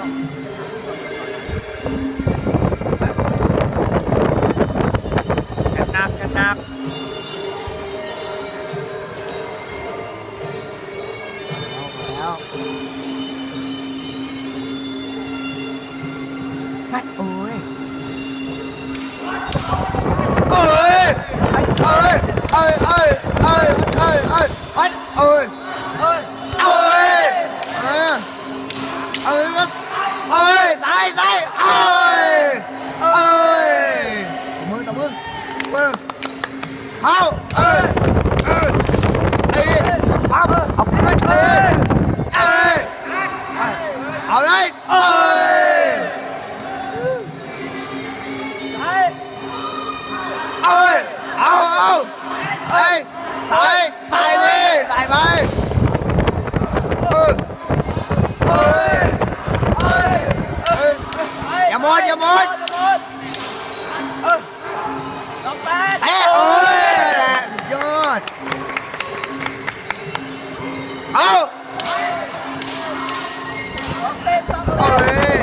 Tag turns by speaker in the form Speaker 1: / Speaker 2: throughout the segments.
Speaker 1: จ
Speaker 2: ัดน้ำจัดน้ำแล้วพัดโอ้ยเอ้ยเอ้ยเอ้ยเอ้ยเอ้ยเอ้ยเอ้ยพัดโอ้ย ơi dài dài ơi ơi cảm ơn cảm ơn hao ơi ơi ơi học lên ơi ơi học lên ơi đấy ơi ao ao. Ơi tài tài đi. Tài bay. อย่าหมดอย่าหมดอย่าหมดเออ
Speaker 1: ดอกแป
Speaker 2: เอ้ยโอ้ยยอดเอาดอ
Speaker 1: กสิบดอก
Speaker 2: สิเอ้บย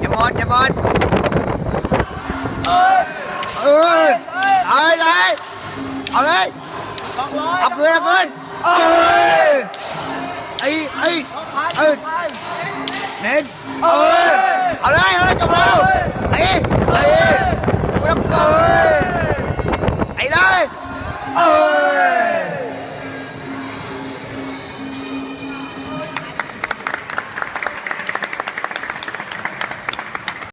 Speaker 2: อย่าหมดอย่าหมดเอ้ยเอ้ยเอาเลยเอาเลยดอกร้อยเอาเกินเอาเกินเอ้ยไอ้ไอ้เอ้ยดอเน้นเอ้ย Oh!